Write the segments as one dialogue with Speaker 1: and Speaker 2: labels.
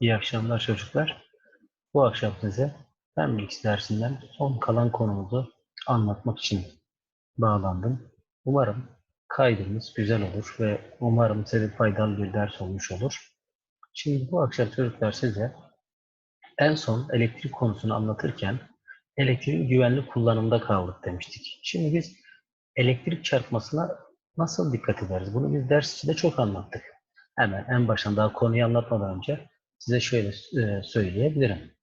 Speaker 1: İyi akşamlar çocuklar. Bu akşam size Fen Bilgisi dersinden son kalan konumuzu anlatmak için bağlandım. Umarım kaydımız güzel olur ve umarım size faydalı bir ders olmuş olur. Şimdi bu akşam çocuklar size en son elektrik konusunu anlatırken elektriğin güvenli kullanımda kaldık demiştik. Şimdi biz elektrik çarpmasına nasıl dikkat ederiz? Bunu biz ders içinde çok anlattık. Hemen en baştan daha konuyu anlatmadan önce size şöyle e, söyleyebilirim.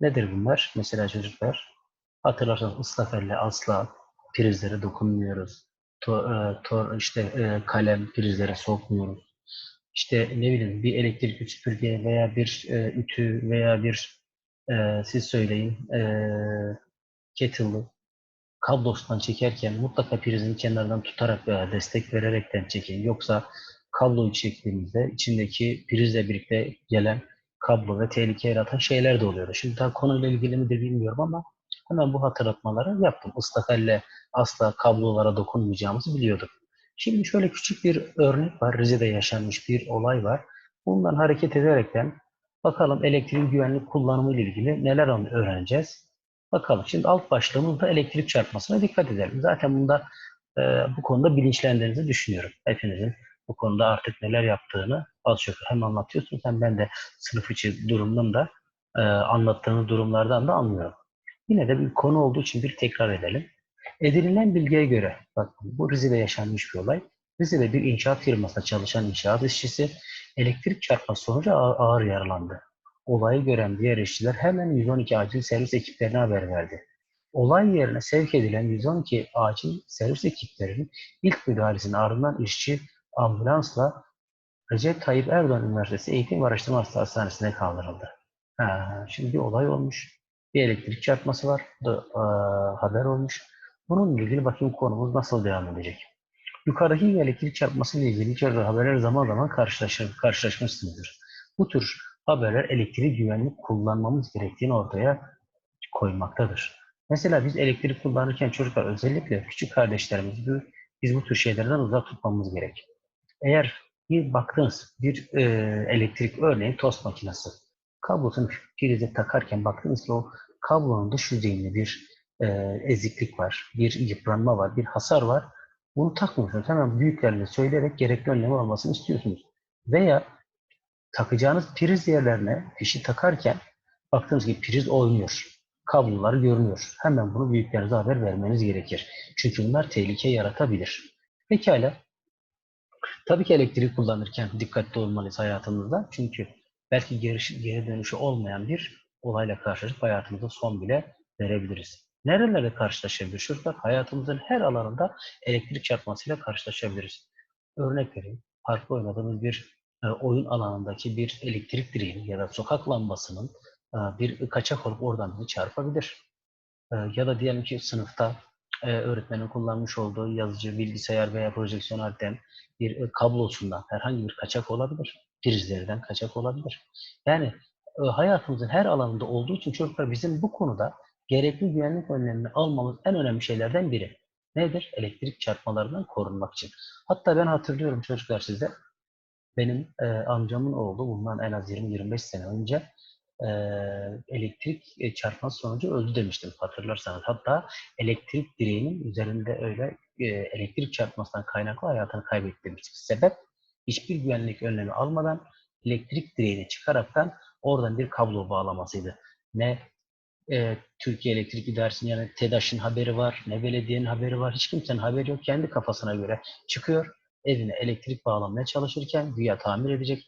Speaker 1: Nedir bunlar? Mesela çocuklar hatırlarsanız ıslak elle asla prizlere dokunmuyoruz. To, e, to, işte e, kalem prizlere sokmuyoruz. İşte ne bileyim bir elektrik süpürge veya bir ütü veya bir siz söyleyin e, kettle'ı kablosdan çekerken mutlaka prizin kenarından tutarak veya destek vererekten çekin. Yoksa kabloyu çektiğimizde içindeki prizle birlikte gelen kablo ve tehlike yaratan şeyler de oluyor. Şimdi daha konuyla ilgili midir bilmiyorum ama hemen bu hatırlatmaları yaptım. Islak elle asla kablolara dokunmayacağımızı biliyorduk. Şimdi şöyle küçük bir örnek var. Rize'de yaşanmış bir olay var. Bundan hareket ederekten bakalım elektriğin güvenlik kullanımı ile ilgili neler öğreneceğiz. Bakalım. Şimdi alt başlığımızda elektrik çarpmasına dikkat edelim. Zaten bunda e, bu konuda bilinçlendiğinizi düşünüyorum. Hepinizin bu konuda artık neler yaptığını az çok hem anlatıyorsunuz hem ben de sınıf içi durumdan da e, anlattığınız durumlardan da anlıyorum. Yine de bir konu olduğu için bir tekrar edelim. Edinilen bilgiye göre, bak bu Rize'de yaşanmış bir olay. Rize'de bir inşaat firmasında çalışan inşaat işçisi elektrik çarpması sonucu ağır, ağır yaralandı. Olayı gören diğer işçiler hemen 112 acil servis ekiplerine haber verdi. Olay yerine sevk edilen 112 acil servis ekiplerinin ilk müdahalesinin ardından işçi ambulansla Recep Tayyip Erdoğan Üniversitesi Eğitim ve Araştırma Hastanesi'ne kaldırıldı. Ha, şimdi bir olay olmuş. Bir elektrik çarpması var. Da e, haber olmuş. Bununla ilgili bakayım konumuz nasıl devam edecek. Yukarıdaki elektrik çarpması ile ilgili içeride haberler zaman zaman karşılaşır, karşılaşmışsınızdır. Bu tür haberler elektriği güvenlik kullanmamız gerektiğini ortaya koymaktadır. Mesela biz elektrik kullanırken çocuklar özellikle küçük kardeşlerimizi biz bu tür şeylerden uzak tutmamız gerek. Eğer bir baktınız bir e, elektrik örneğin tost makinesi kablosunu prize takarken baktınız ki o kablonun dış yüzeyinde bir e, eziklik var, bir yıpranma var, bir hasar var. Bunu takmıyorsunuz. Hemen büyüklerle söyleyerek gerekli önlemi almasını istiyorsunuz. Veya takacağınız priz yerlerine fişi takarken baktınız ki priz oynuyor. Kablolar görünüyor. Hemen bunu büyüklerinize haber vermeniz gerekir. Çünkü bunlar tehlike yaratabilir. Pekala. Tabii ki elektriği kullanırken dikkatli olmalıyız hayatımızda. Çünkü belki geri, geri dönüşü olmayan bir olayla karşılaşıp hayatımızda son bile verebiliriz. Nerelerde karşılaşabiliriz? Çocuklar hayatımızın her alanında elektrik çarpmasıyla karşılaşabiliriz. Örnek vereyim. Parkta oynadığımız bir e, oyun alanındaki bir elektrik direğinin ya da sokak lambasının e, bir kaçak olup oradan bizi çarpabilir. E, ya da diyelim ki sınıfta e, öğretmenin kullanmış olduğu yazıcı, bilgisayar veya projeksiyon aleten bir e, kablosundan herhangi bir kaçak olabilir. Prizlerden kaçak olabilir. Yani e, hayatımızın her alanında olduğu için çocuklar bizim bu konuda gerekli güvenlik önlemini almamız en önemli şeylerden biri. Nedir? Elektrik çarpmalarından korunmak için. Hatta ben hatırlıyorum çocuklar size. Benim e, amcamın oğlu bundan en az 20-25 sene önce e, elektrik e, çarpması sonucu öldü demiştim hatırlarsanız. Hatta elektrik direğinin üzerinde öyle e, elektrik çarpmasından kaynaklı hayatını kaybetti demiştik. Sebep hiçbir güvenlik önlemi almadan elektrik direğini çıkaraktan oradan bir kablo bağlamasıydı. Ne e, Türkiye Elektrik İdaresi'nin yani TEDAŞ'ın haberi var, ne belediyenin haberi var. Hiç kimsenin haberi yok. Kendi kafasına göre çıkıyor. Evine elektrik bağlamaya çalışırken güya tamir edecek.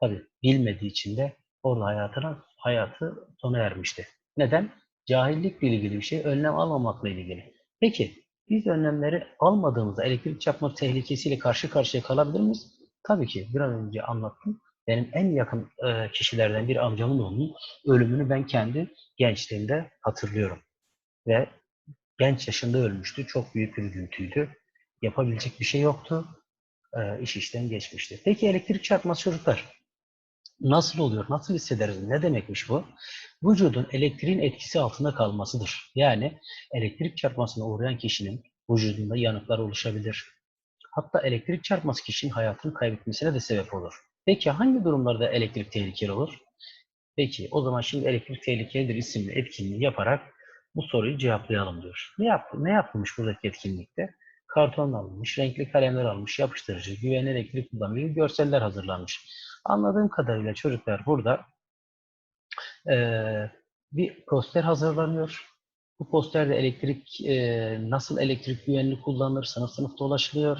Speaker 1: Tabi bilmediği için de orada hayatına, hayatı sona ermişti. Neden? Cahillikle ilgili bir şey, önlem almamakla ilgili. Peki biz önlemleri almadığımızda elektrik çarpma tehlikesiyle karşı karşıya kalabilir miyiz? Tabii ki bir an önce anlattım. Benim en yakın e, kişilerden bir amcamın oğlunun ölümünü ben kendi gençliğimde hatırlıyorum. Ve genç yaşında ölmüştü. Çok büyük bir üzüntüydü. Yapabilecek bir şey yoktu. E, iş işten geçmişti. Peki elektrik çarpması çocuklar nasıl oluyor? Nasıl hissederiz? Ne demekmiş bu? Vücudun elektriğin etkisi altında kalmasıdır. Yani elektrik çarpmasına uğrayan kişinin vücudunda yanıklar oluşabilir. Hatta elektrik çarpması kişinin hayatını kaybetmesine de sebep olur. Peki hangi durumlarda elektrik tehlikeli olur? Peki o zaman şimdi elektrik tehlikelidir isimli etkinliği yaparak bu soruyu cevaplayalım diyor. Ne yaptı? Ne yapılmış buradaki etkinlikte? Karton alınmış, renkli kalemler almış, yapıştırıcı, güvenli elektrik kullanımı gibi görseller hazırlanmış. Anladığım kadarıyla çocuklar burada eee, bir poster hazırlanıyor. Bu posterde elektrik eee, nasıl elektrik güvenli kullanılır sınıf sınıf dolaşılıyor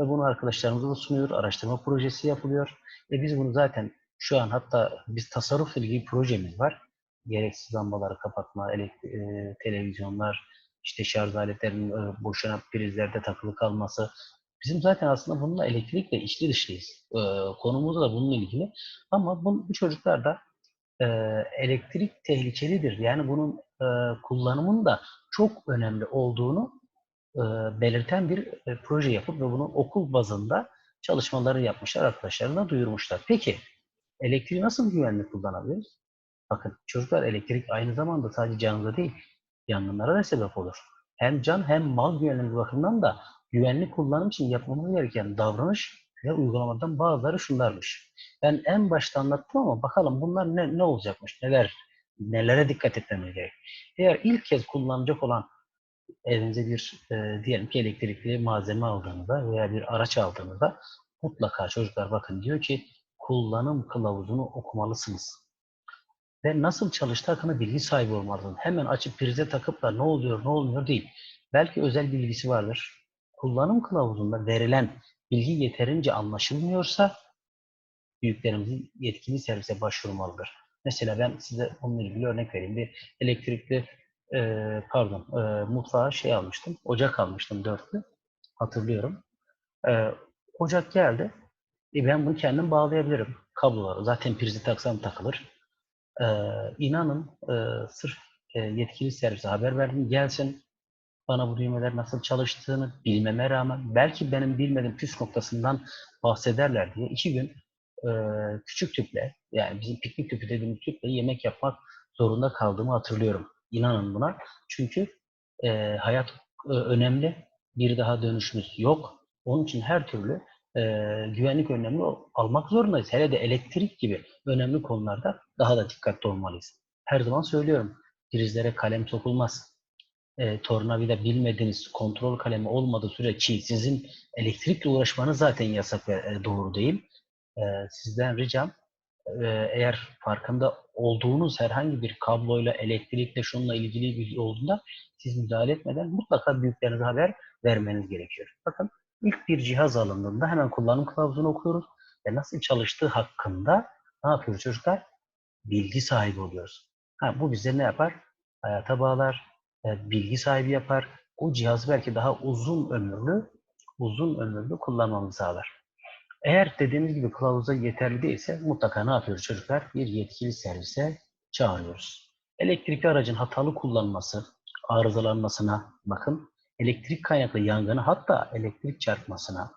Speaker 1: ve bunu arkadaşlarımıza da sunuyor. Araştırma projesi yapılıyor. E biz bunu zaten şu an hatta biz tasarruf ilgili projemiz var. Gereksiz lambaları kapatma, elektrik, televizyonlar, işte şarj aletlerinin e, boşuna prizlerde takılı kalması. Bizim zaten aslında bununla elektrikle içli dışlıyız. E, konumuz da bununla ilgili. Ama bu, bu çocuklar da e, elektrik tehlikelidir. Yani bunun e, kullanımın da çok önemli olduğunu e, belirten bir e, proje yapıp ve bunu okul bazında çalışmaları yapmışlar, arkadaşlarına duyurmuşlar. Peki elektriği nasıl güvenli kullanabiliriz? Bakın çocuklar elektrik aynı zamanda sadece canlı değil, yangınlara da sebep olur. Hem can hem mal güvenliği bakımından da güvenli kullanım için yapmamız gereken davranış ve uygulamadan bazıları şunlarmış. Ben en başta anlattım ama bakalım bunlar ne, ne olacakmış, neler, nelere dikkat etmemiz gerek. Eğer ilk kez kullanacak olan evinize bir e, diyelim ki elektrikli malzeme aldığınızda veya bir araç aldığınızda mutlaka çocuklar bakın diyor ki kullanım kılavuzunu okumalısınız. Ve nasıl çalıştığı hakkında bilgi sahibi olmalısınız. Hemen açıp prize takıp da ne oluyor ne olmuyor değil. Belki özel bilgisi vardır. Kullanım kılavuzunda verilen bilgi yeterince anlaşılmıyorsa büyüklerimizin yetkili servise başvurmalıdır. Mesela ben size onunla ilgili örnek vereyim. Bir elektrikli e, pardon e, mutfağa şey almıştım. Ocak almıştım dörtlü. Hatırlıyorum. E, ocak geldi. E, ben bunu kendim bağlayabilirim. Kabloları. Zaten prizi taksam takılır. E, inanın e, sırf e, yetkili servise haber verdim. Gelsin bana bu düğmeler nasıl çalıştığını bilmeme rağmen belki benim bilmediğim püf noktasından bahsederler diye iki gün e, küçük tüple yani bizim piknik tüpü dediğimiz tüple yemek yapmak zorunda kaldığımı hatırlıyorum. İnanın buna. Çünkü e, hayat e, önemli. Bir daha dönüşümüz yok. Onun için her türlü e, güvenlik önlemini almak zorundayız. Hele de elektrik gibi önemli konularda daha da dikkatli olmalıyız. Her zaman söylüyorum. Prizlere kalem sokulmaz. E, tornavida bilmediğiniz kontrol kalemi olmadığı süre ki sizin elektrikle uğraşmanız zaten yasak ve e, doğru değil. E, sizden ricam eğer farkında olduğunuz herhangi bir kabloyla, elektrikle, şununla ilgili bir olduğunda siz müdahale etmeden mutlaka büyüklerinize haber vermeniz gerekiyor. Bakın ilk bir cihaz alındığında hemen kullanım kılavuzunu okuyoruz ve nasıl çalıştığı hakkında ne yapıyoruz çocuklar? Bilgi sahibi oluyoruz. Ha, bu bize ne yapar? Hayata bağlar, bilgi sahibi yapar. O cihazı belki daha uzun ömürlü, uzun ömürlü kullanmamızı sağlar. Eğer dediğimiz gibi kılavuza yeterli değilse mutlaka ne yapıyoruz çocuklar? Bir yetkili servise çağırıyoruz. Elektrikli aracın hatalı kullanması, arızalanmasına bakın, elektrik kaynaklı yangını hatta elektrik çarpmasına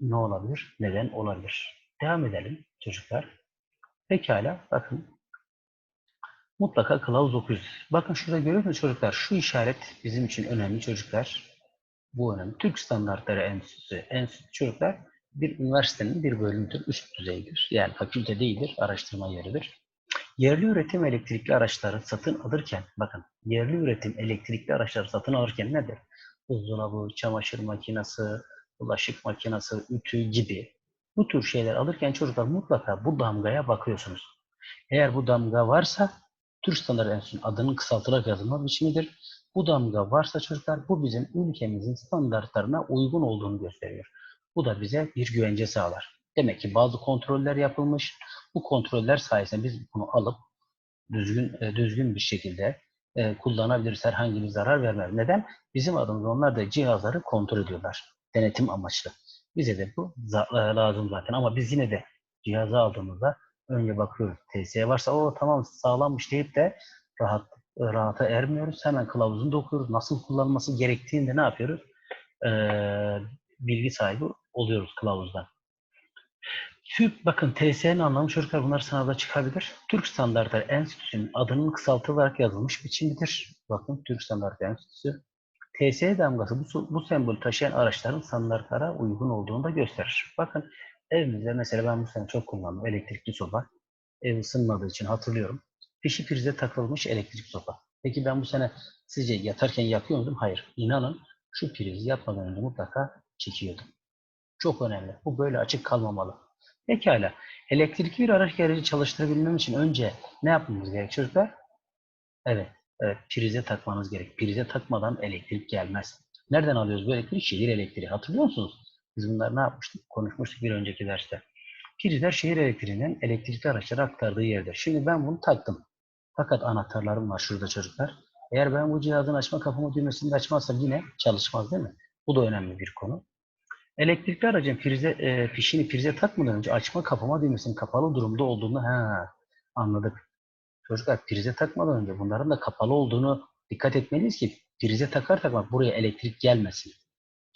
Speaker 1: ne olabilir? Neden olabilir? Devam edelim çocuklar. Pekala bakın. Mutlaka kılavuz okuyuz. Bakın şurada görüyor musunuz çocuklar? Şu işaret bizim için önemli çocuklar. Bu önemli. Türk Standartları Enstitüsü. Enstitü çocuklar bir üniversitenin bir bölümüdür, üst düzeydir. Yani fakülte değildir, araştırma yeridir. Yerli üretim elektrikli araçları satın alırken, bakın yerli üretim elektrikli araçları satın alırken nedir? Buzdolabı, çamaşır makinesi, bulaşık makinesi, ütü gibi bu tür şeyler alırken çocuklar mutlaka bu damgaya bakıyorsunuz. Eğer bu damga varsa Türk Standart Enstitüsü'nün adının kısaltılarak yazılma biçimidir. Bu damga varsa çocuklar bu bizim ülkemizin standartlarına uygun olduğunu gösteriyor. Bu da bize bir güvence sağlar. Demek ki bazı kontroller yapılmış. Bu kontroller sayesinde biz bunu alıp düzgün e, düzgün bir şekilde e, kullanabiliriz. Herhangi bir zarar vermez. Neden? Bizim adımıza onlar da cihazları kontrol ediyorlar. Denetim amaçlı. Bize de bu e, lazım zaten. Ama biz yine de cihazı aldığımızda önce bakıyoruz. TSE varsa o tamam sağlanmış deyip de rahat rahata ermiyoruz. Hemen kılavuzunu da okuyoruz. Nasıl kullanılması gerektiğinde ne yapıyoruz? Ee, bilgi sahibi oluyoruz kılavuzdan. TÜP, bakın TSE'nin anlamı çocuklar bunlar sınavda çıkabilir. Türk Standartları Enstitüsü'nün adının kısaltılarak yazılmış biçimidir. Bakın Türk Standartları Enstitüsü. TSE damgası bu, bu sembolü taşıyan araçların standartlara uygun olduğunu da gösterir. Bakın Evimizde mesela ben bu sene çok kullandım elektrikli soba. Ev ısınmadığı için hatırlıyorum. Fişi prize takılmış elektrik soba. Peki ben bu sene sizce yatarken yakıyor muydum? Hayır. İnanın şu prizi yatmadan önce mutlaka çekiyordum. Çok önemli. Bu böyle açık kalmamalı. Pekala. Elektrikli bir araç gereci çalıştırabilmem için önce ne yapmamız gerek çocuklar? Evet. Evet. Prize takmanız gerek. Prize takmadan elektrik gelmez. Nereden alıyoruz bu elektriği? Şehir elektriği. Hatırlıyor musunuz? Biz bunları ne yapmıştık? Konuşmuştuk bir önceki derste. Prizler şehir elektriğinin elektrikli araçlara aktardığı yerdir. Şimdi ben bunu taktım. Fakat anahtarlarım var şurada çocuklar. Eğer ben bu cihazın açma kapama düğmesini de açmazsam yine çalışmaz değil mi? Bu da önemli bir konu. Elektrikli aracın prize, e, fişini prize takmadan önce açma kapama düğmesinin kapalı durumda olduğunu ha, anladık. Çocuklar prize takmadan önce bunların da kapalı olduğunu dikkat etmeliyiz ki prize takar takmak buraya elektrik gelmesin.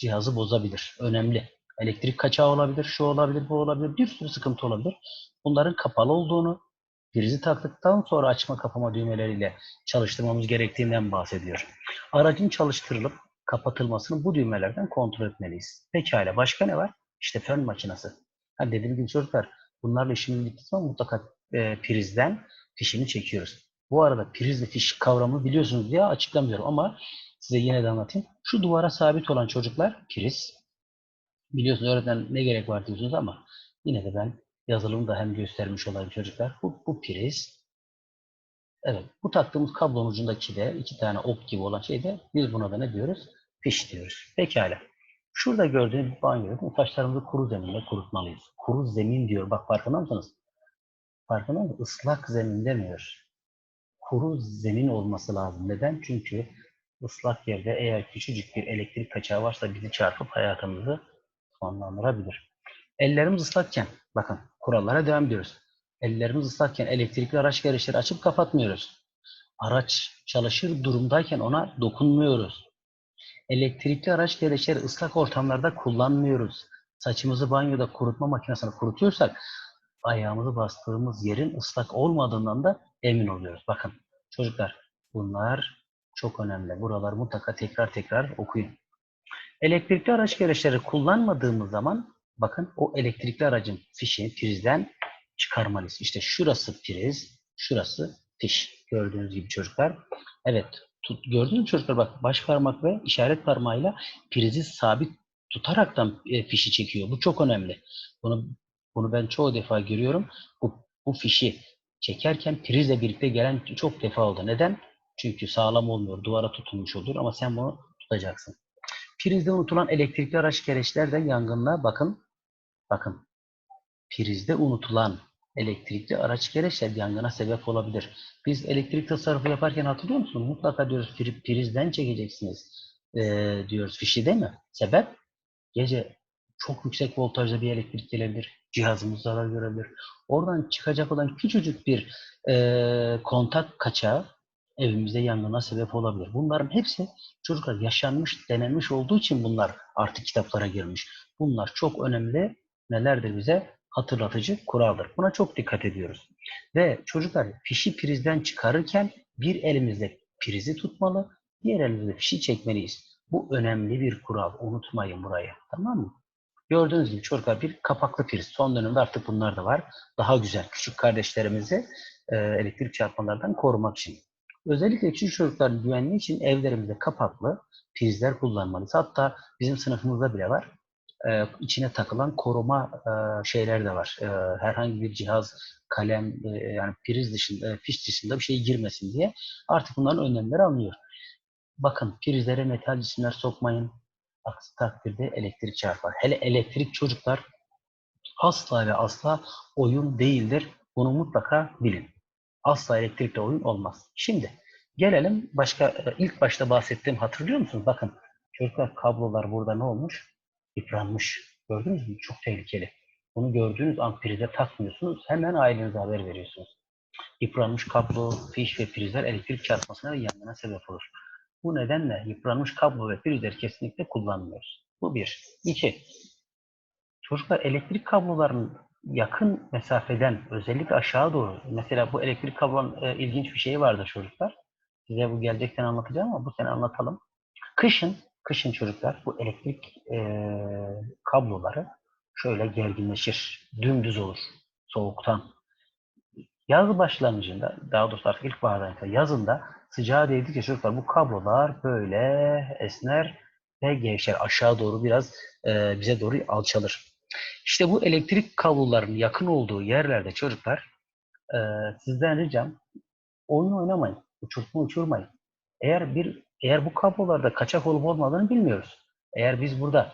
Speaker 1: Cihazı bozabilir. Önemli. Elektrik kaçağı olabilir, şu olabilir, bu olabilir, bir sürü sıkıntı olabilir. Bunların kapalı olduğunu, prizi taktıktan sonra açma kapama düğmeleriyle çalıştırmamız gerektiğinden bahsediyor. Aracın çalıştırılıp kapatılmasını bu düğmelerden kontrol etmeliyiz. Pekala başka ne var? İşte fön makinesi. Ha dediğim gibi çocuklar bunlarla işimiz bittiği zaman mutlaka e, prizden fişini çekiyoruz. Bu arada priz ve fiş kavramını biliyorsunuz diye açıklamıyorum ama size yine de anlatayım. Şu duvara sabit olan çocuklar priz. Biliyorsunuz öğretmen ne gerek var diyorsunuz ama yine de ben yazılımı da hem göstermiş olayım çocuklar. Bu, bu priz. Evet, bu taktığımız kablonun ucundaki de iki tane ok gibi olan şey de biz buna da ne diyoruz? Fiş diyoruz. Pekala. Şurada gördüğünüz bir banyo. Taşlarımızı kuru zeminde kurutmalıyız. Kuru zemin diyor. Bak farkında mısınız? Farkında mısınız? Islak zemin demiyor. Kuru zemin olması lazım. Neden? Çünkü ıslak yerde eğer küçücük bir elektrik kaçağı varsa bizi çarpıp hayatımızı sonlandırabilir. Ellerimiz ıslakken, bakın kurallara devam ediyoruz. Ellerimiz ıslakken elektrikli araç gereçleri açıp kapatmıyoruz. Araç çalışır durumdayken ona dokunmuyoruz. Elektrikli araç gereçleri ıslak ortamlarda kullanmıyoruz. Saçımızı banyoda kurutma makinesine kurutuyorsak ayağımızı bastığımız yerin ıslak olmadığından da emin oluyoruz. Bakın çocuklar bunlar çok önemli. Buralar mutlaka tekrar tekrar okuyun. Elektrikli araç gereçleri kullanmadığımız zaman bakın o elektrikli aracın fişini prizden çıkarmalıyız. İşte şurası priz, şurası fiş. Gördüğünüz gibi çocuklar. Evet, tut, gördünüz mü çocuklar bak baş parmak ve işaret parmağıyla prizi sabit tutaraktan e, fişi çekiyor. Bu çok önemli. Bunu bunu ben çoğu defa görüyorum. Bu, bu fişi çekerken prizle birlikte gelen çok defa oldu. Neden? Çünkü sağlam olmuyor, duvara tutunmuş olur ama sen bunu tutacaksın. Prizde unutulan elektrikli araç gereçler de yangınla bakın, bakın. Prizde unutulan elektrikli araç gereçler yangına sebep olabilir. Biz elektrik tasarrufu yaparken hatırlıyor musunuz? Mutlaka diyoruz prizden çekeceksiniz ee, diyoruz fişi değil mi? Sebep? Gece çok yüksek voltajda bir elektrik gelebilir. Cihazımız zarar görebilir. Oradan çıkacak olan küçücük bir e, kontak kaçağı evimizde yangına sebep olabilir. Bunların hepsi çocuklar yaşanmış, denenmiş olduğu için bunlar artık kitaplara girmiş. Bunlar çok önemli nelerdir bize? Hatırlatıcı kuraldır. Buna çok dikkat ediyoruz. Ve çocuklar fişi prizden çıkarırken bir elimizde prizi tutmalı, diğer elimizde fişi çekmeliyiz. Bu önemli bir kural. Unutmayın burayı. Tamam mı? Gördüğünüz gibi çocuklar bir kapaklı priz. Son dönemde artık bunlar da var. Daha güzel. Küçük kardeşlerimizi elektrik çarpmalardan korumak için. Özellikle küçük çocukların güvenliği için evlerimizde kapaklı prizler kullanmalıyız. Hatta bizim sınıfımızda bile var. Ee, içine takılan koruma e, şeyler de var. Ee, herhangi bir cihaz, kalem, e, yani priz dışında, e, fiş dışında bir şey girmesin diye artık bunların önlemleri alınıyor. Bakın prizlere metal cisimler sokmayın. Aksi takdirde elektrik çarpar. Hele elektrik çocuklar asla ve asla oyun değildir. Bunu mutlaka bilin. Asla elektrikle oyun olmaz. Şimdi gelelim başka ilk başta bahsettiğim hatırlıyor musunuz? Bakın çocuklar kablolar burada ne olmuş? Yıpranmış. Gördünüz mü? Çok tehlikeli. Bunu gördüğünüz an prize takmıyorsunuz. Hemen ailenize haber veriyorsunuz. Yıpranmış kablo, fiş ve prizler elektrik çarpmasına ve yangına sebep olur. Bu nedenle yıpranmış kablo ve prizleri kesinlikle kullanmıyoruz. Bu bir. İki. Çocuklar elektrik kablolarının yakın mesafeden özellikle aşağı doğru mesela bu elektrik kablonun e, ilginç bir şeyi vardı çocuklar. Size bu gelecekten anlatacağım ama bu sene anlatalım. Kışın kışın çocuklar bu elektrik e, kabloları şöyle gerginleşir. Dümdüz olur. Soğuktan. Yaz başlangıcında, daha doğrusu artık ilkbahardan yazında sıcağa değdikçe çocuklar bu kablolar böyle esner ve gevşer. Aşağı doğru biraz e, bize doğru alçalır. İşte bu elektrik kabloların yakın olduğu yerlerde çocuklar e, sizden ricam oyun oynamayın. Uçurtma uçurmayın. Eğer bir eğer bu kablolarda kaçak olup olmadığını bilmiyoruz. Eğer biz burada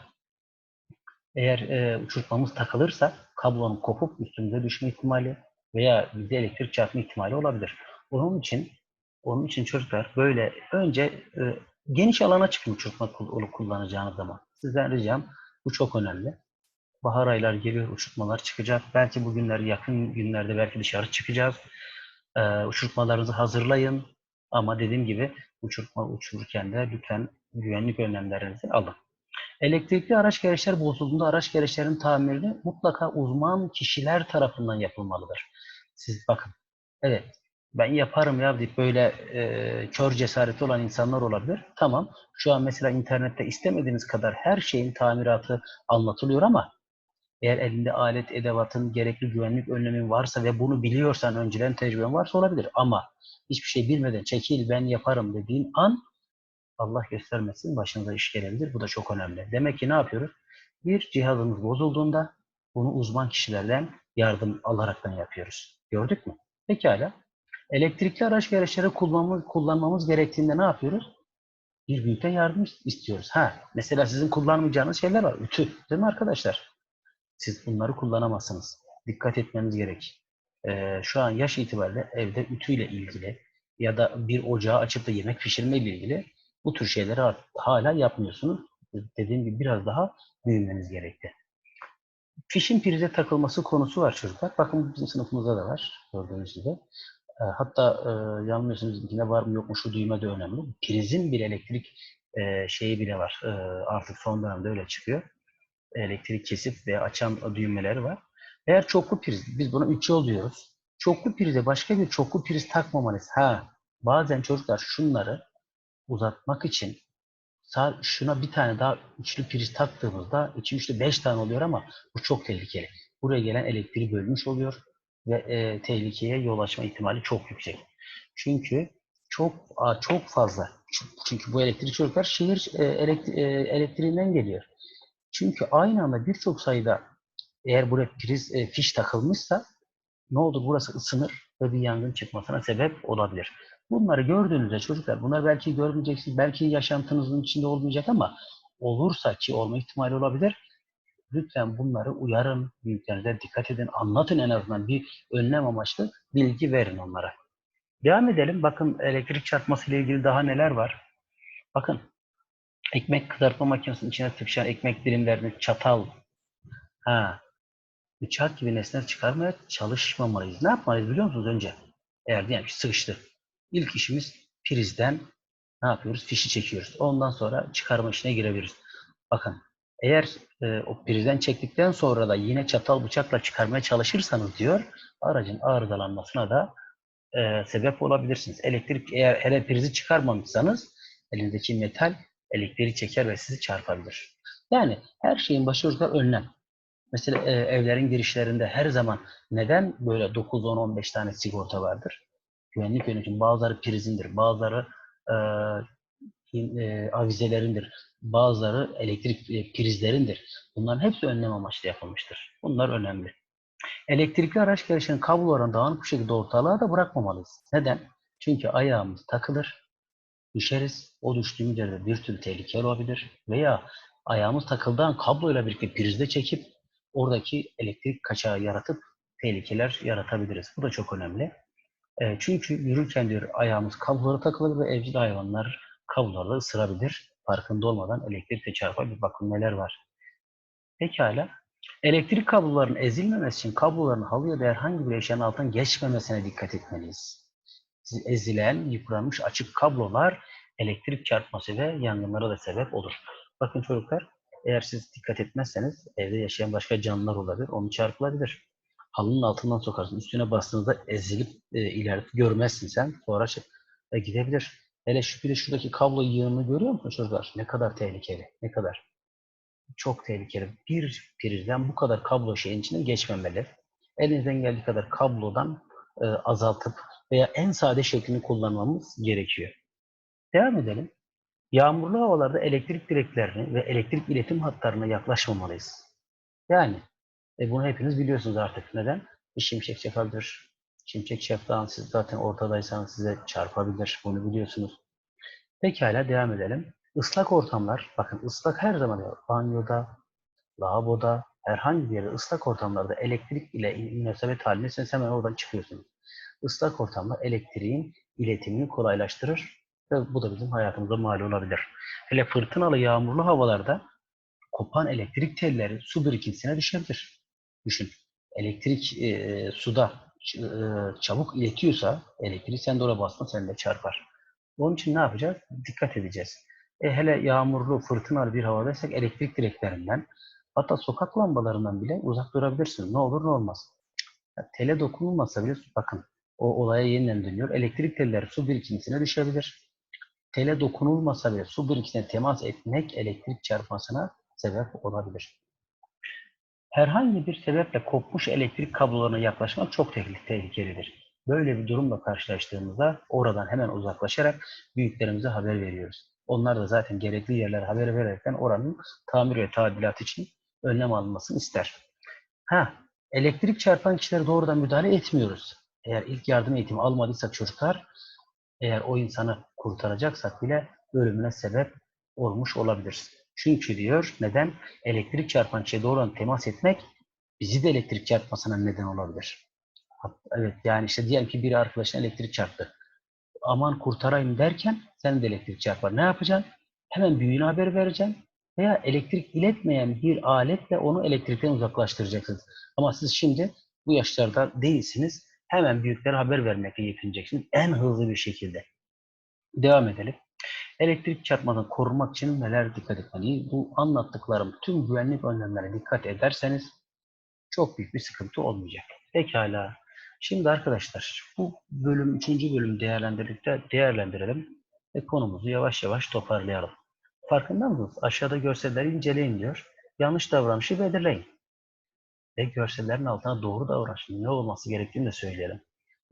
Speaker 1: eğer e, uçurtmamız takılırsa kablonun kopup üstümüze düşme ihtimali veya bize elektrik çarpma ihtimali olabilir. Onun için onun için çocuklar böyle önce e, geniş alana çıkın uçurtma kul- kullanacağınız zaman. Sizden ricam bu çok önemli. Bahar aylar geliyor, uçurtmalar çıkacak. Belki bugünler yakın günlerde belki dışarı çıkacağız. Ee, uçurtmalarınızı hazırlayın. Ama dediğim gibi uçurtma uçururken de lütfen güvenlik önlemlerinizi alın. Elektrikli araç gereçler bozulduğunda araç gereçlerin tamirini mutlaka uzman kişiler tarafından yapılmalıdır. Siz bakın, evet ben yaparım ya deyip böyle e, kör cesareti olan insanlar olabilir. Tamam, şu an mesela internette istemediğiniz kadar her şeyin tamiratı anlatılıyor ama eğer elinde alet, edevatın, gerekli güvenlik önlemin varsa ve bunu biliyorsan, önceden tecrüben varsa olabilir. Ama hiçbir şey bilmeden çekil ben yaparım dediğin an Allah göstermesin başınıza iş gelebilir. Bu da çok önemli. Demek ki ne yapıyoruz? Bir cihazımız bozulduğunda bunu uzman kişilerden yardım alaraktan yapıyoruz. Gördük mü? Pekala. Elektrikli araç gereçleri kullanmamız, kullanmamız gerektiğinde ne yapıyoruz? Bir büyükten yardım istiyoruz. Ha, mesela sizin kullanmayacağınız şeyler var. Ütü, değil mi arkadaşlar? Siz bunları kullanamazsınız. Dikkat etmeniz gerek. Ee, şu an yaş itibariyle evde ütüyle ilgili ya da bir ocağı açıp da yemek pişirme ile ilgili bu tür şeyleri hala yapmıyorsunuz. Dediğim gibi biraz daha büyümeniz gerekti. Fişin prize takılması konusu var çocuklar. Bakın bizim sınıfımızda da var. Gördüğünüz gibi. E, hatta e, yanılmıyorsunuz içinde var mı yok mu şu düğme de önemli. Prizin bir elektrik e, şeyi bile var. E, artık son dönemde öyle çıkıyor. Elektrik kesip ve açan düğmeleri var. Eğer çoklu priz, biz buna üç yol diyoruz. Çoklu prize başka bir çoklu priz takmamanız. Ha, bazen çocuklar şunları uzatmak için sağ, şuna bir tane daha üçlü priz taktığımızda iki üçlü beş tane oluyor ama bu çok tehlikeli. Buraya gelen elektriği bölmüş oluyor ve e, tehlikeye yol açma ihtimali çok yüksek. Çünkü çok çok fazla. Çünkü bu elektrik çocuklar şehir e, elektri, e, elektriğinden geliyor. Çünkü aynı anda birçok sayıda eğer buraya priz e, fiş takılmışsa ne olur burası ısınır ve bir yangın çıkmasına sebep olabilir. Bunları gördüğünüzde çocuklar, bunlar belki görmeyeceksiniz, belki yaşantınızın içinde olmayacak ama olursa ki olma ihtimali olabilir. Lütfen bunları uyarın, büyüklerinize dikkat edin, anlatın en azından bir önlem amaçlı bilgi verin onlara. Devam edelim. Bakın elektrik çarpması ile ilgili daha neler var. Bakın ekmek kızartma makinesinin içine sıkışan ekmek dilimlerini çatal, ha, bıçak gibi nesneler çıkarmaya çalışmamalıyız. Ne yapmalıyız biliyor musunuz önce? Eğer diyelim ki sıkıştı. İlk işimiz prizden ne yapıyoruz? Fişi çekiyoruz. Ondan sonra çıkarma işine girebiliriz. Bakın eğer e, o prizden çektikten sonra da yine çatal bıçakla çıkarmaya çalışırsanız diyor aracın arızalanmasına da e, sebep olabilirsiniz. Elektrik eğer hele prizi çıkarmamışsanız elinizdeki metal elektriği çeker ve sizi çarpabilir. Yani her şeyin başı önlem. Mesela e, evlerin girişlerinde her zaman neden böyle 9, 10, 15 tane sigorta vardır? Güvenlik yönetim bazıları prizindir, bazıları e, e, avizelerindir, bazıları elektrik e, prizlerindir. Bunların hepsi önlem amaçlı yapılmıştır. Bunlar önemli. Elektrikli araç gereçlerinin kablolarını dağınık bir şekilde ortalığa da bırakmamalıyız. Neden? Çünkü ayağımız takılır, düşeriz. O düştüğümüz yerde bir türlü tehlikeli olabilir. Veya ayağımız takıldığı kabloyla birlikte prizde çekip oradaki elektrik kaçağı yaratıp tehlikeler yaratabiliriz. Bu da çok önemli. E, çünkü yürürken diyor ayağımız kablolara takılır ve evcil hayvanlar kablolarla ısırabilir. Farkında olmadan elektrikle çarpar. bakın neler var. Pekala. Elektrik kablolarının ezilmemesi için kabloların halıya da herhangi bir eşyanın altından geçmemesine dikkat etmeliyiz. Ezilen, yıpranmış açık kablolar elektrik çarpması ve yangınlara da sebep olur. Bakın çocuklar, eğer siz dikkat etmezseniz evde yaşayan başka canlılar olabilir, onu çarpılabilir. Halının altından sokarsın, üstüne bastığınızda ezilip e, ileride görmezsin sen, sonra e, gidebilir. Hele şu bir de şuradaki kablo yığını görüyor musun çocuklar? Ne kadar tehlikeli, ne kadar. çok tehlikeli. Bir prizden bu kadar kablo şeyin içine geçmemeli. Elinizden geldiği kadar kablodan e, azaltıp veya en sade şeklini kullanmamız gerekiyor. Devam edelim. Yağmurlu havalarda elektrik direklerini ve elektrik iletim hatlarına yaklaşmamalıyız. Yani e, bunu hepiniz biliyorsunuz artık. Neden? Bir şimşek çakabilir. Şimşek çaktığı an siz zaten ortadaysanız size çarpabilir. Bunu biliyorsunuz. Pekala devam edelim. Islak ortamlar, bakın ıslak her zaman banyoda, lavaboda, herhangi bir yerde ıslak ortamlarda elektrik ile münasebet halindeyseniz hemen oradan çıkıyorsunuz. Islak ortamlar elektriğin iletimini kolaylaştırır ve bu da bizim hayatımıza mal olabilir. Hele fırtınalı yağmurlu havalarda kopan elektrik telleri su birikintisine düşebilir. Düşün. Elektrik e, suda e, çabuk iletiyorsa elektriği sen de oraya bastın sen de çarpar. Onun için ne yapacağız? Dikkat edeceğiz. E, hele yağmurlu, fırtınalı bir havadaysak elektrik direklerinden hatta sokak lambalarından bile uzak durabilirsiniz. Ne olur ne olmaz. Ya, tele dokunulmasa bile bakın o olaya yeniden dönüyor. Elektrik telleri su birikintisine düşebilir. Tele dokunulmasa bile su birikintisine temas etmek elektrik çarpmasına sebep olabilir. Herhangi bir sebeple kopmuş elektrik kablolarına yaklaşmak çok tehlikelidir. Böyle bir durumla karşılaştığımızda oradan hemen uzaklaşarak büyüklerimize haber veriyoruz. Onlar da zaten gerekli yerlere haber vererekten oranın tamir ve tadilat için önlem alınmasını ister. Ha, elektrik çarpan kişilere doğrudan müdahale etmiyoruz. Eğer ilk yardım eğitimi almadıysak çocuklar, eğer o insanı kurtaracaksak bile ölümüne sebep olmuş olabiliriz. Çünkü diyor neden? Elektrik çarpan kişiye doğrudan temas etmek bizi de elektrik çarpmasına neden olabilir. Evet yani işte diyelim ki biri arkadaşına elektrik çarptı. Aman kurtarayım derken sen de elektrik çarpar. Ne yapacaksın? Hemen büyüğüne haber vereceksin. Veya elektrik iletmeyen bir aletle onu elektrikten uzaklaştıracaksınız. Ama siz şimdi bu yaşlarda değilsiniz. Hemen büyüklere haber vermekle yetineceksiniz. En hızlı bir şekilde. Devam edelim. Elektrik çarpmadan korunmak için neler dikkat etmeliyiz? Bu anlattıklarım tüm güvenlik önlemlerine dikkat ederseniz çok büyük bir sıkıntı olmayacak. Pekala. Şimdi arkadaşlar bu bölüm, üçüncü bölüm değerlendirdikte değerlendirelim ve konumuzu yavaş yavaş toparlayalım. Farkında mısınız? Aşağıda görselleri inceleyin diyor. Yanlış davranışı belirleyin. Ve görsellerin altına doğru davranışın ne olması gerektiğini de söyleyelim.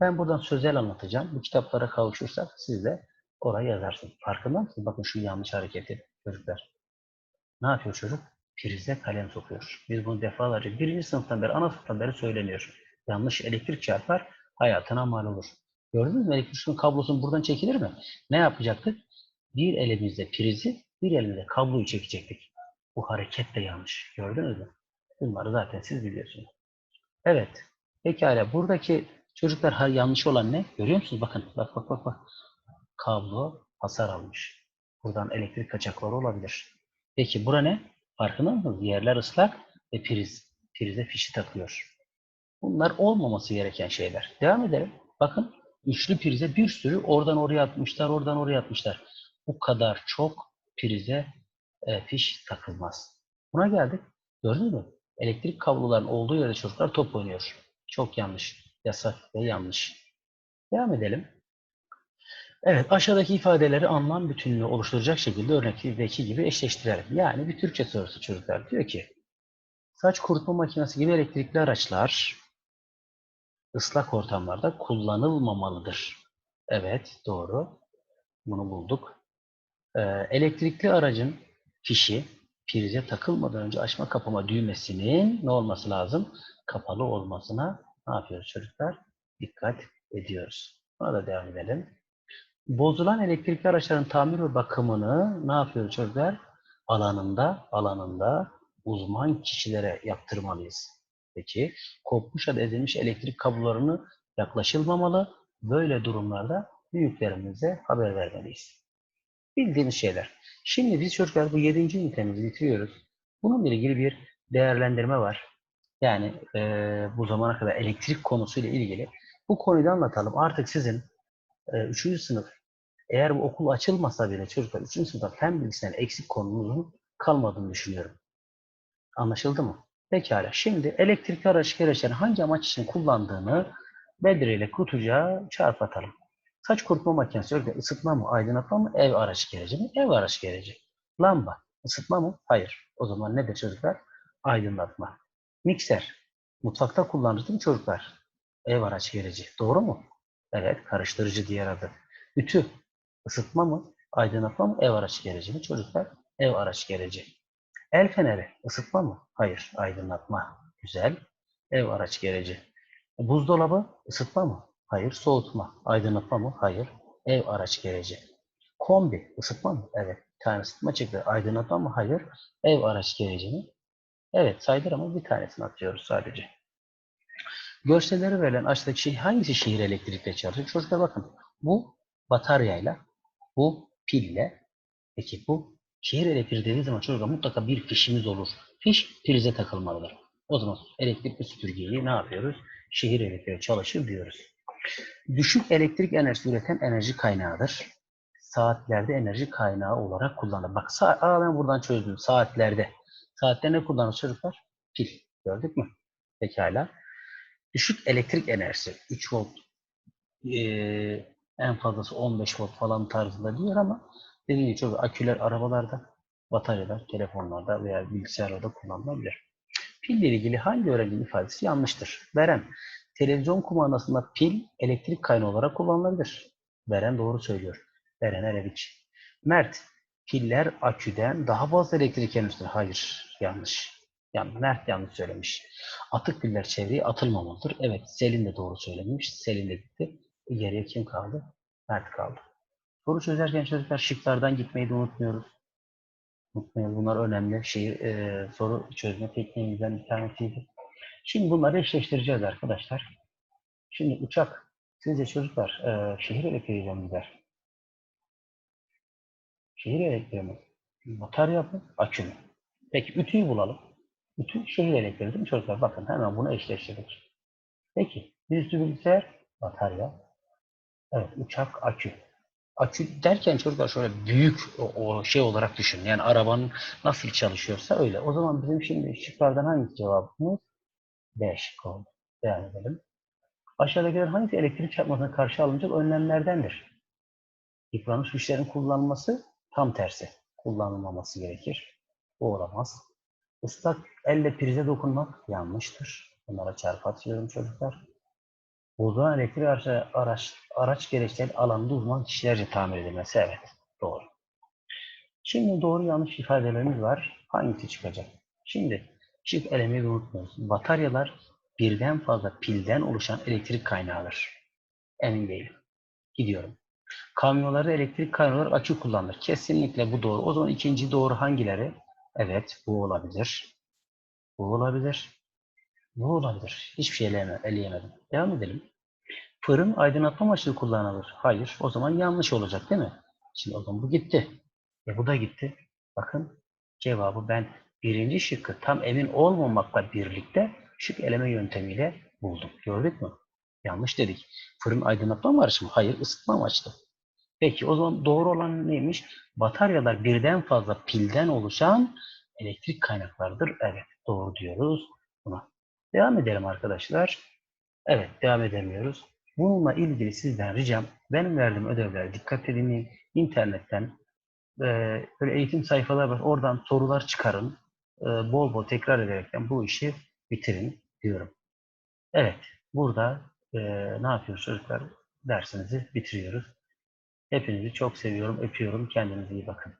Speaker 1: Ben buradan sözel anlatacağım. Bu kitaplara kavuşursak siz de oraya yazarsınız. Farkında mısınız? Bakın şu yanlış hareketi çocuklar. Ne yapıyor çocuk? Prize kalem sokuyor. Biz bunu defalarca birinci sınıftan beri, ana sınıftan beri söyleniyor. Yanlış elektrik çarpar, hayatına mal olur. Gördünüz mü? Elektrik kablosun buradan çekilir mi? Ne yapacaktık? Bir elimizde prizi, bir elimizde kabloyu çekecektik. Bu hareket de yanlış. Gördünüz mü? Bunları zaten siz biliyorsunuz. Evet. Pekala. Buradaki çocuklar yanlış olan ne? Görüyor musunuz? Bakın. Bak bak bak bak. Kablo hasar almış. Buradan elektrik kaçakları olabilir. Peki bura ne? Farkında mısınız? Yerler ıslak ve priz. Prize fişi takıyor. Bunlar olmaması gereken şeyler. Devam edelim. Bakın üçlü prize bir sürü oradan oraya atmışlar, oradan oraya atmışlar. Bu kadar çok prize e, fiş takılmaz. Buna geldik. Gördünüz mü? Elektrik kabloların olduğu yerde çocuklar top oynuyor. Çok yanlış. Yasak ve yanlış. Devam edelim. Evet, aşağıdaki ifadeleri anlam bütünlüğü oluşturacak şekilde örnekteki gibi eşleştirelim. Yani bir Türkçe sorusu çocuklar diyor ki, saç kurutma makinesi gibi elektrikli araçlar ıslak ortamlarda kullanılmamalıdır. Evet, doğru. Bunu bulduk. Ee, elektrikli aracın fişi prize takılmadan önce açma kapama düğmesinin ne olması lazım? Kapalı olmasına ne yapıyoruz çocuklar? Dikkat ediyoruz. Buna da devam edelim. Bozulan elektrikli araçların tamir ve bakımını ne yapıyoruz çocuklar? Alanında, alanında uzman kişilere yaptırmalıyız. Peki, kopmuş ya da ezilmiş elektrik kablolarını yaklaşılmamalı. Böyle durumlarda büyüklerimize haber vermeliyiz. Bildiğimiz şeyler. Şimdi biz çocuklar bu 7. ünitemizi bitiriyoruz. Bununla ilgili bir değerlendirme var. Yani e, bu zamana kadar elektrik konusuyla ilgili. Bu konuyu da anlatalım. Artık sizin e, 3. sınıf eğer bu okul açılmasa bile çocuklar 3. sınıfta fen bilgisinden eksik konumuzun kalmadığını düşünüyorum. Anlaşıldı mı? Pekala. Şimdi elektrikli araç gereçlerini hangi amaç için kullandığını Bedir ile kutucuğa çarpatalım. Saç kurutma makinesi örgü ısıtma mı, aydınlatma mı, ev araç gereci mi? Ev araç gereci. Lamba. Isıtma mı? Hayır. O zaman nedir çocuklar? Aydınlatma. Mikser. Mutfakta kullanırız değil mi çocuklar? Ev araç gereci. Doğru mu? Evet. Karıştırıcı diğer adı. Ütü. Isıtma mı? Aydınlatma mı? Ev araç gereci mi çocuklar? Ev araç gereci. El feneri. Isıtma mı? Hayır. Aydınlatma. Güzel. Ev araç gereci. Buzdolabı. ısıtma mı? Hayır. Soğutma. Aydınlatma mı? Hayır. Ev araç gereci. Kombi. ısıtma mı? Evet. Tane ısıtma çıktı. Aydınlatma mı? Hayır. Ev araç gereci mi? Evet. Saydır ama bir tanesini atıyoruz sadece. Görselleri verilen aşağıdaki şey hangisi şehir elektrikle çalışır? Çocuklar bakın. Bu bataryayla, bu pille, peki bu şehir elektriği dediği zaman çocuklar mutlaka bir fişimiz olur. Fiş prize takılmalıdır. O zaman elektrikli süpürgeyi ne yapıyoruz? Şehir elektriği çalışır diyoruz. Düşük elektrik enerjisi üreten enerji kaynağıdır. Saatlerde enerji kaynağı olarak kullanılır. Bak aa ben buradan çözdüm. Saatlerde. Saatte ne kullanır çocuklar? Pil. Gördük mü? Pekala. Düşük elektrik enerjisi 3 volt eee, en fazlası 15 volt falan tarzında diyor ama dediğim gibi çok aküler arabalarda, bataryalar, telefonlarda veya bilgisayarlarda kullanılabilir. Pille ilgili hangi öğrencinin ifadesi yanlıştır? Veren, televizyon kumandasında pil elektrik kaynağı olarak kullanılabilir. Veren doğru söylüyor. Veren Ereviç. Mert, piller aküden daha fazla elektrik emiştir. Hayır, yanlış. Yani Mert yanlış söylemiş. Atık piller çevreye atılmamalıdır. Evet, Selin de doğru söylemiş. Selin de gitti. Geriye kim kaldı? Mert kaldı. Soru çözerken çocuklar şıklardan gitmeyi de unutmuyoruz. Unutmayın bunlar önemli. Şehir, e, soru çözme tekniğimizden bir tanesiydi. Şimdi bunları eşleştireceğiz arkadaşlar. Şimdi uçak, sizce çocuklar e, şehir elektriğiyle mi gider? Şehir elektriği mi? Batarya mı? Akü mü? Peki ütüyü bulalım. Ütü şehir elektriği değil mi çocuklar? Bakın hemen bunu eşleştirdik. Peki dizüstü bilgisayar batarya. Evet uçak akü. Akü derken çocuklar şöyle büyük o, o şey olarak düşün. Yani arabanın nasıl çalışıyorsa öyle. O zaman bizim şimdi şıklardan hangisi cevabımız? B şıkkı oldu. Devam edelim. Aşağıdakiler hangisi elektrik çarpmasına karşı alınacak önlemlerdendir? Yıpranmış güçlerin kullanılması tam tersi. Kullanılmaması gerekir. Bu olamaz. Islak elle prize dokunmak yanlıştır. Bunlara çarpı atıyorum çocuklar. Bozulan elektrik araç, araç, araç gereçleri alanında uzman kişilerce tamir edilmesi. Evet, doğru. Şimdi doğru yanlış ifadelerimiz var. Hangisi çıkacak? Şimdi şık elemeyi unutmuyoruz. Bataryalar birden fazla pilden oluşan elektrik kaynağıdır. Emin değilim. Gidiyorum. Kamyonlarda elektrik kaynağı akü kullanılır. Kesinlikle bu doğru. O zaman ikinci doğru hangileri? Evet, bu olabilir. Bu olabilir. Bu olabilir. Hiçbir şey eleyeme- eleyemedim. Devam edelim. Fırın aydınlatma amaçlı kullanılır. Hayır. O zaman yanlış olacak değil mi? Şimdi o zaman bu gitti. E bu da gitti. Bakın cevabı ben birinci şıkkı tam emin olmamakla birlikte şık eleme yöntemiyle buldum. Gördük mü? Yanlış dedik. Fırın aydınlatma amaçlı mı? Hayır. ısıtma amaçlı. Peki o zaman doğru olan neymiş? Bataryalar birden fazla pilden oluşan elektrik kaynaklardır. Evet. Doğru diyoruz buna. Devam edelim arkadaşlar. Evet, devam edemiyoruz. Bununla ilgili sizden ricam, benim verdiğim ödevlere dikkat edin. İnternetten e, böyle eğitim sayfaları var. Oradan sorular çıkarın. Bol bol tekrar ederekten bu işi bitirin diyorum. Evet, burada e, ne yapıyoruz çocuklar? Dersimizi bitiriyoruz. Hepinizi çok seviyorum, öpüyorum. Kendinize iyi bakın.